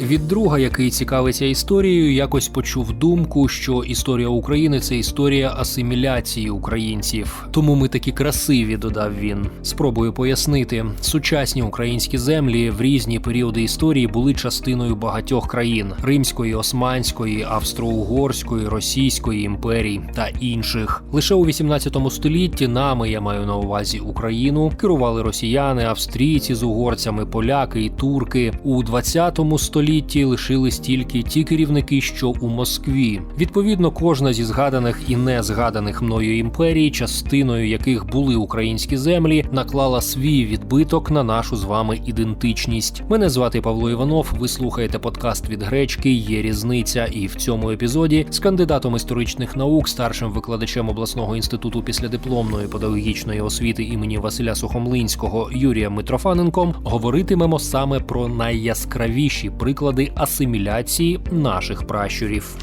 Від друга, який цікавиться історією, якось почув думку, що історія України це історія асиміляції українців. Тому ми такі красиві, додав він. Спробую пояснити, сучасні українські землі в різні періоди історії були частиною багатьох країн: Римської, Османської, Австро-Угорської, Російської імперій та інших. Лише у 18 столітті нами я маю на увазі Україну керували росіяни, австрійці з угорцями, поляки і турки. У 20 столітті лишились тільки ті керівники, що у Москві. Відповідно, кожна зі згаданих і не згаданих мною імперій, частиною яких були українські землі, наклала свій відбиток на нашу з вами ідентичність. Мене звати Павло Іванов. Ви слухаєте подкаст від гречки. Є різниця. І в цьому епізоді з кандидатом історичних наук, старшим викладачем обласного інституту післядипломної педагогічної освіти імені Василя Сухомлинського Юрієм Митрофаненком говоритимемо саме про найяскравіші приклади асиміляції наших пращурів.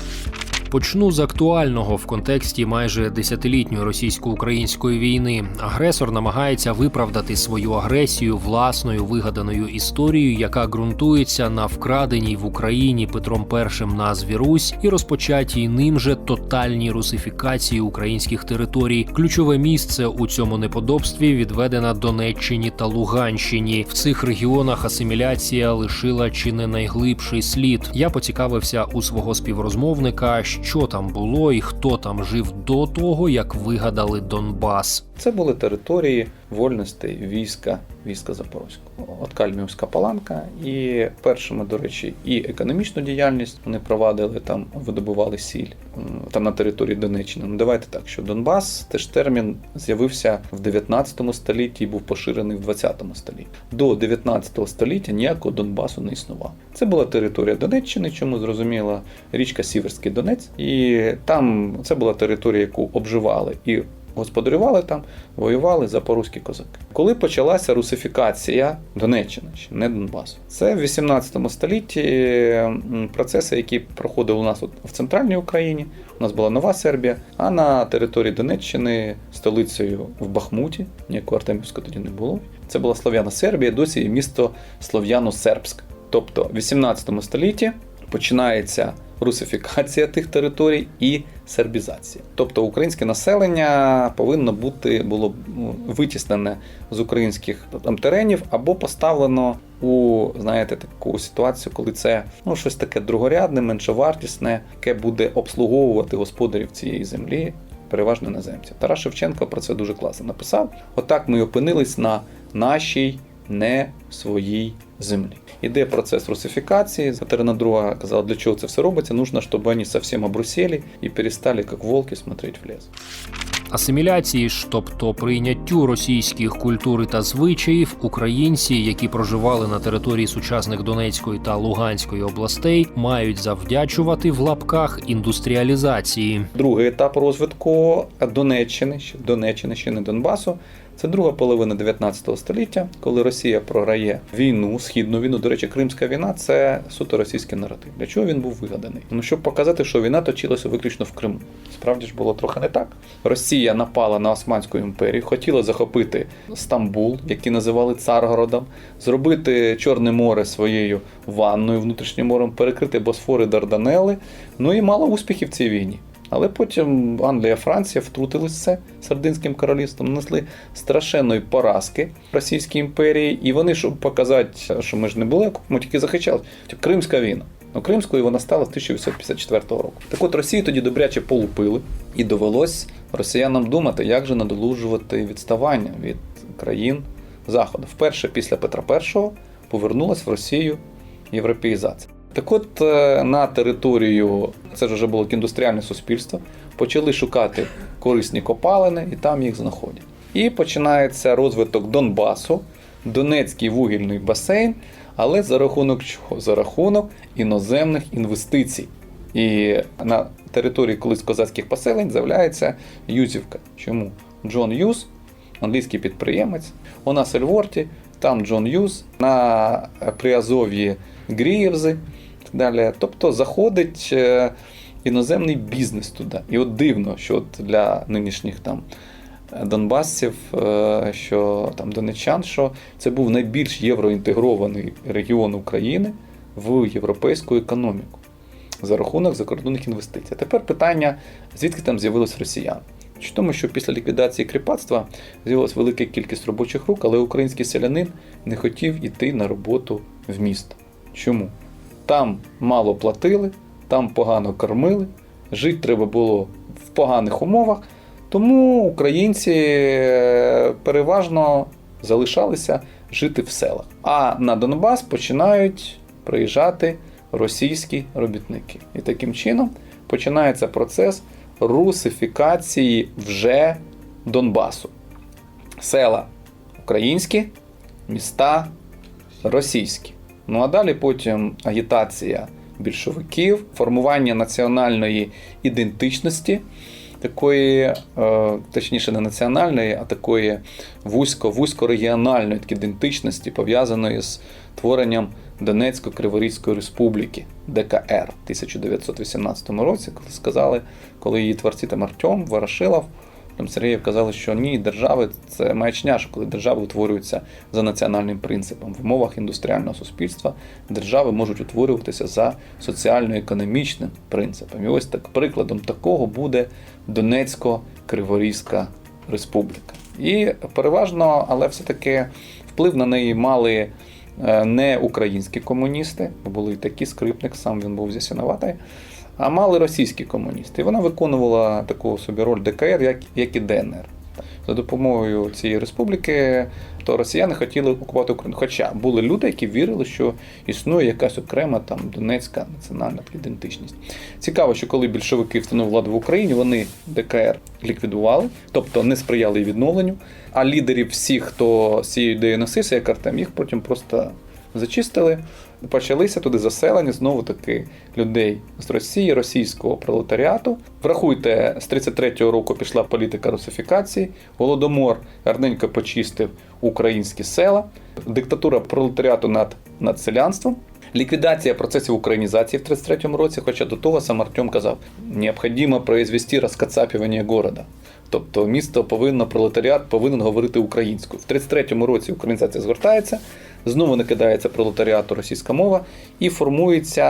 Почну з актуального в контексті майже десятилітньої російсько-української війни. Агресор намагається виправдати свою агресію власною вигаданою історією, яка ґрунтується на вкраденій в Україні Петром І назві Русь і розпочатій ним же тотальній русифікації українських територій. Ключове місце у цьому неподобстві відведено Донеччині та Луганщині. В цих регіонах асиміляція лишила чи не найглибший слід. Я поцікавився у свого співрозмовника, що там було і хто там жив до того, як вигадали Донбас. Це були території вольностей війська, війська Запорозького. От Кальмівська паланка. І першими, до речі, і економічну діяльність вони провадили там, видобували сіль там на території Донеччини. Ну давайте так, що Донбас теж термін з'явився в 19 столітті і був поширений в 20 столітті. До 19 століття ніякого Донбасу не існувало. Це була територія Донеччини, чому зрозуміла річка Сіверський Донець, і там це була територія, яку обживали і господарювали там, воювали запорозькі козаки. Коли почалася русифікація Донеччини, ще не Донбасу, це в 18 столітті процеси, які проходили у нас в центральній Україні. У нас була нова Сербія, а на території Донеччини столицею в Бахмуті, ніякого Артемівського тоді не було. Це була Слов'яна Сербія, досі місто Слов'яно-Сербськ. Тобто в 18 столітті починається русифікація тих територій і сербізація. Тобто українське населення повинно бути було ну, витіснене з українських там теренів або поставлено у знаєте таку ситуацію, коли це ну щось таке другорядне, меншовартісне, яке буде обслуговувати господарів цієї землі. Переважно іноземців. Тарас Шевченко про це дуже класно написав. Отак ми опинились на нашій не своїй землі. Іде процес русифікації. Катерина II казала, для чого це все робиться. Нужно, щоб вони совсем обрусели і перестали, як волки, смотреть в лес. Асиміляції ж, тобто прийняттю російських культур та звичаїв, українці, які проживали на території сучасних Донецької та Луганської областей, мають завдячувати в лапках індустріалізації. Другий етап розвитку Донеччини, Донеччини, ще не Донбасу. Це друга половина 19 століття, коли Росія програє війну, східну війну. До речі, Кримська війна це суто російський наратив. Для чого він був вигаданий? Ну щоб показати, що війна точилася виключно в Криму. Справді ж було трохи не так. Росія напала на Османську імперію, хотіла захопити Стамбул, який називали Царгородом, зробити Чорне море своєю ванною внутрішнім морем, перекрити Босфори Дарданели. Ну і мала успіхів в цій війні. Але потім Англія, Франція втрутилися Сардинським королівством, нанесли страшенної поразки Російській імперії, і вони, щоб показати, що ми ж не були, ми тільки захищали. Кримська війна. Ну, Кримською вона стала з 1854 року. Так от Росію тоді добряче полупили, і довелось росіянам думати, як же надолужувати відставання від країн Заходу. Вперше після Петра І повернулась в Росію європеїзація. Так от е, на територію, це ж вже було індустріальне суспільство, почали шукати корисні копалини і там їх знаходять. І починається розвиток Донбасу, Донецький вугільний басейн, але за рахунок чого? За рахунок іноземних інвестицій. І на території колись козацьких поселень з'являється Юзівка. Чому? Джон Юз, англійський підприємець, у нас Ельворті, там Джон Юз, на Приазов'ї Грієвзи так далі. Тобто заходить е, іноземний бізнес туди. І от дивно, що от для нинішніх там донбасців, е, що там донеччан, що це був найбільш євроінтегрований регіон України в європейську економіку за рахунок закордонних інвестицій. Тепер питання, звідки там з'явились росіяни? Чи тому, що після ліквідації кріпацтва з'явилася велика кількість робочих рук, але український селянин не хотів іти на роботу в місто. Чому? Там мало платили, там погано кормили, жити треба було в поганих умовах, тому українці е, переважно залишалися жити в селах. А на Донбас починають приїжджати російські робітники. І таким чином починається процес русифікації вже Донбасу. Села українські, міста російські. Ну а далі потім агітація більшовиків, формування національної ідентичності, такої, е, точніше, не національної, а такої вузько-вузько-регіональної ідентичності, пов'язаної з творенням Донецько-Криворізької республіки ДКР в 1918 році, коли сказали, коли її творці там Артем, Ворошилов, там Сергієв казали, що ні, держави це маячня, коли держави утворюються за національним принципом. В умовах індустріального суспільства держави можуть утворюватися за соціально-економічним принципом. І ось так прикладом такого буде Донецько-Криворізька республіка. І переважно, але все-таки вплив на неї мали е, не українські комуністи, бо були і такі скрипник, сам він був зі Сіноватої, а мали російські комуністи. І вона виконувала таку собі роль ДКР, як, як і ДНР. За допомогою цієї республіки, то росіяни хотіли окупувати Україну. Хоча були люди, які вірили, що існує якась окрема там донецька національна ідентичність. Цікаво, що коли більшовики встановили владу в Україні, вони ДКР ліквідували, тобто не сприяли відновленню. А лідерів всіх, хто з цією ідеєю носився, як Артем, їх потім просто зачистили. Почалися туди заселення знову таки людей з Росії, російського пролетаріату. Врахуйте, з 33-го року пішла політика русифікації. Голодомор гарненько почистив українські села, диктатура пролетаріату над, над селянством. Ліквідація процесів українізації в 33-му році, хоча до того сам Артем казав, необхідно произвести розкацапювання города. Тобто місто повинно, пролетаріат повинен говорити українською. В 33-му році українізація згортається, знову накидається пролетаріату російська мова, і формується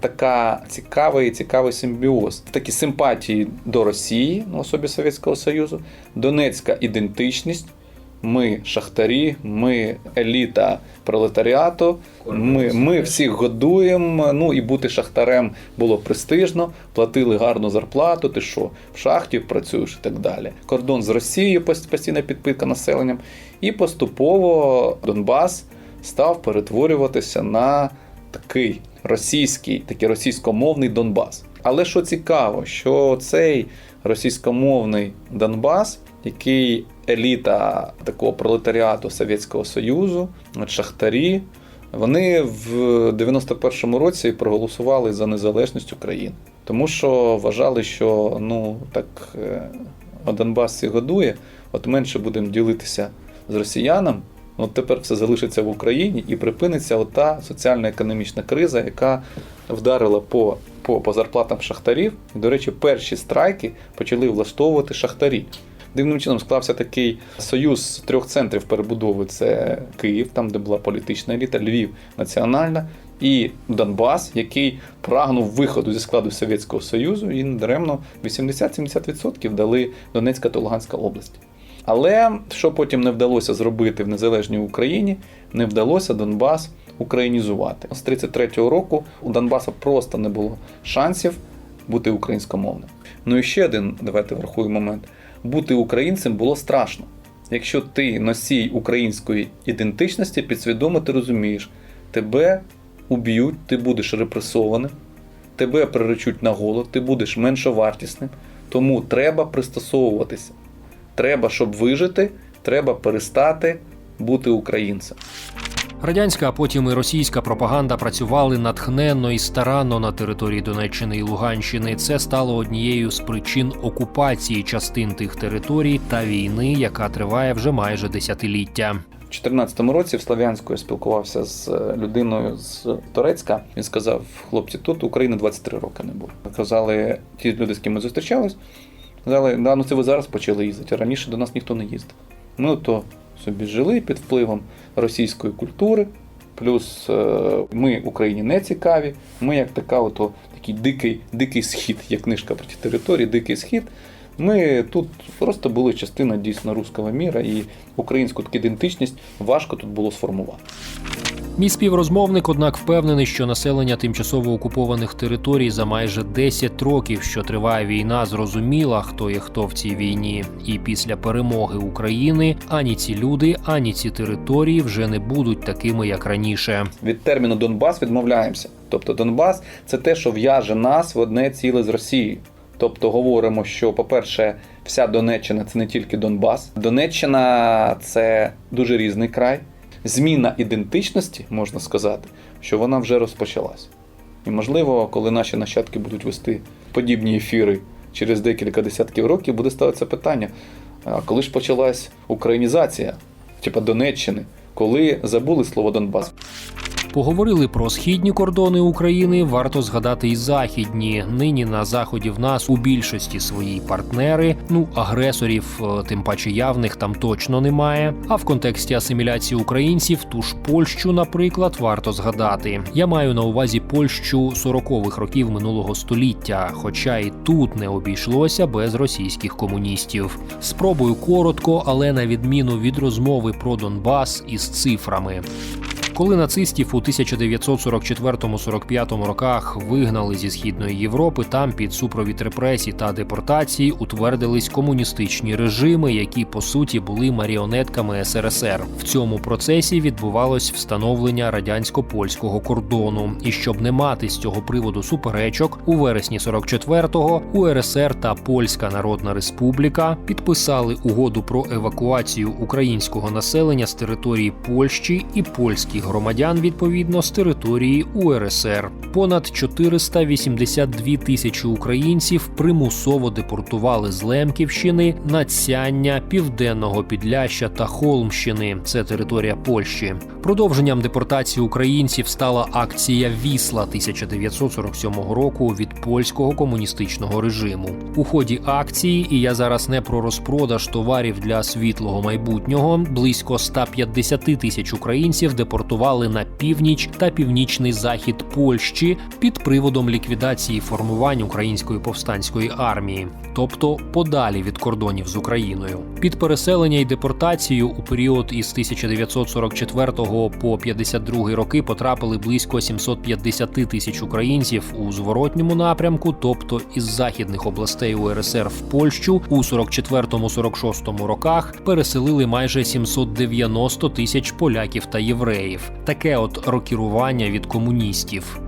така цікавий, цікавий симбіоз. Такі симпатії до Росії, ну, особі Совєтського Союзу, донецька ідентичність. Ми шахтарі, ми еліта пролетаріату. Ми, ми всіх годуємо. Ну і бути шахтарем було престижно, платили гарну зарплату. Ти що, в шахті працюєш і так далі. Кордон з Росією пост- постійна підпитка населенням. І поступово Донбас став перетворюватися на такий російський, такий російськомовний Донбас. Але що цікаво, що цей російськомовний Донбас, який еліта такого пролетаріату Совєтського Союзу, шахтарі, вони в 91-му році проголосували за незалежність України, тому що вважали, що ну так е, Донбас всіх годує, от менше будемо ділитися з росіянами. От тепер все залишиться в Україні і припиниться ота соціально-економічна криза, яка вдарила по, по, по зарплатам шахтарів. До речі, перші страйки почали влаштовувати шахтарі. Дивним чином склався такий союз трьох центрів перебудови: це Київ, там де була політична еліта, Львів національна, і Донбас, який прагнув виходу зі складу Совєтського Союзу, і недаремно 80-70% дали Донецька та Луганська області. Але що потім не вдалося зробити в незалежній Україні, не вдалося Донбас українізувати. З 33-го року у Донбаса просто не було шансів бути українськомовним. Ну і ще один, давайте врахуємо момент. Бути українцем було страшно. Якщо ти носій української ідентичності, підсвідомо ти розумієш, тебе уб'ють, ти будеш репресованим, тебе приречуть на голод, ти будеш меншовартісним, тому треба пристосовуватися. Треба, щоб вижити, треба перестати бути українцем. Радянська, а потім і російська пропаганда працювали натхненно і старанно на території Донеччини і Луганщини. Це стало однією з причин окупації частин тих територій та війни, яка триває вже майже десятиліття. У 2014 році в Слов'янську я спілкувався з е, людиною з Турецька. Він сказав: хлопці, тут України 23 роки не було. Казали ті люди, з ким ми зустрічались, казали, да, ну це ви зараз почали їздити, раніше до нас ніхто не їздив. Ми то собі жили під впливом російської культури, Плюс е, ми Україні не цікаві. Ми як така, ото, такий дикий, дикий схід, як книжка про ті території, дикий схід. Ми тут просто були частина дійсно руського міра, і українську таку ідентичність важко тут було сформувати. Мій співрозмовник, однак, впевнений, що населення тимчасово окупованих територій за майже 10 років, що триває війна, зрозуміла, хто є хто в цій війні. І після перемоги України ані ці люди, ані ці території вже не будуть такими, як раніше. Від терміну Донбас відмовляємося. Тобто Донбас це те, що в'яже нас в одне ціле з Росією. Тобто говоримо, що, по-перше, вся Донеччина це не тільки Донбас. Донеччина це дуже різний край. Зміна ідентичності, можна сказати, що вона вже розпочалась. І можливо, коли наші нащадки будуть вести подібні ефіри через декілька десятків років, буде ставитися питання: а коли ж почалась українізація, типа Донеччини, коли забули слово Донбас? Поговорили про східні кордони України. Варто згадати і західні. Нині на заході в нас у більшості свої партнери. Ну агресорів, е, тим паче явних, там точно немає. А в контексті асиміляції українців, ту ж Польщу, наприклад, варто згадати. Я маю на увазі Польщу 40-х років минулого століття, хоча і тут не обійшлося без російських комуністів. Спробую коротко, але на відміну від розмови про Донбас із цифрами. Коли нацистів у 1944-45 роках вигнали зі східної Європи, там під супровід репресій та депортації утвердились комуністичні режими, які по суті були маріонетками СРСР. В цьому процесі відбувалось встановлення радянсько-польського кордону. І щоб не мати з цього приводу суперечок, у вересні 44-го УРСР та Польська Народна Республіка підписали угоду про евакуацію українського населення з території Польщі і польських громадян відповідно з території УРСР. Понад 482 тисячі українців примусово депортували з Лемківщини, Нацяння, Південного Підляща та Холмщини. Це територія Польщі. Продовженням депортації українців стала акція Вісла 1947 року від польського комуністичного режиму. У ході акції, і я зараз не про розпродаж товарів для світлого майбутнього, близько 150 тисяч українців депортували на північ та північний захід Польщі під приводом ліквідації формувань української повстанської армії, тобто подалі від кордонів з Україною. Під переселення і депортацію у період із 1944 по 52 роки потрапили близько 750 тисяч українців у зворотньому напрямку, тобто із західних областей УРСР в Польщу у 44-46 роках переселили майже 790 тисяч поляків та євреїв. Таке от рокірування від комуністів.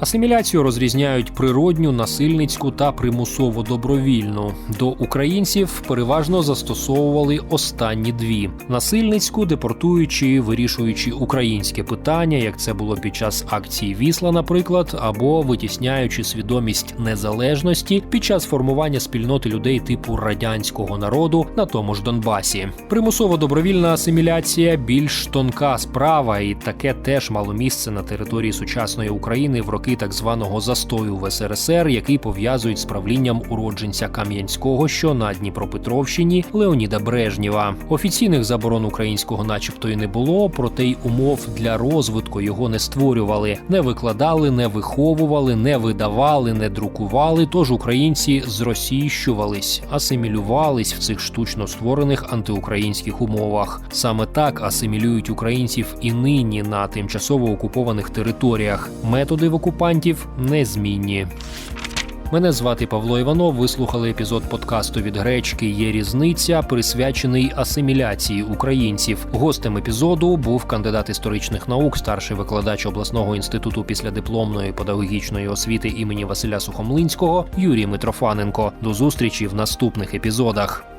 Асиміляцію розрізняють природню, насильницьку та примусово добровільну. До українців переважно застосовували останні дві: насильницьку, депортуючи, вирішуючи українське питання, як це було під час акції Вісла, наприклад, або витісняючи свідомість незалежності під час формування спільноти людей типу радянського народу на тому ж Донбасі. Примусово добровільна асиміляція більш тонка справа, і таке теж мало місце на території сучасної України в роки так званого застою в СРСР, який пов'язують з правлінням уродженця Кам'янського, що на Дніпропетровщині Леоніда Брежнєва. Офіційних заборон українського, начебто, і не було, проте й умов для розвитку його не створювали, не викладали, не виховували, не видавали, не друкували. Тож українці зросійщувались, асимілювались в цих штучно створених антиукраїнських умовах. Саме так асимілюють українців і нині на тимчасово окупованих територіях. Методи в окупантів незмінні. Мене звати Павло Іванов. Ви слухали епізод подкасту від гречки. Є різниця, присвячений асиміляції українців. Гостем епізоду був кандидат історичних наук, старший викладач обласного інституту післядипломної педагогічної освіти імені Василя Сухомлинського Юрій Митрофаненко. До зустрічі в наступних епізодах.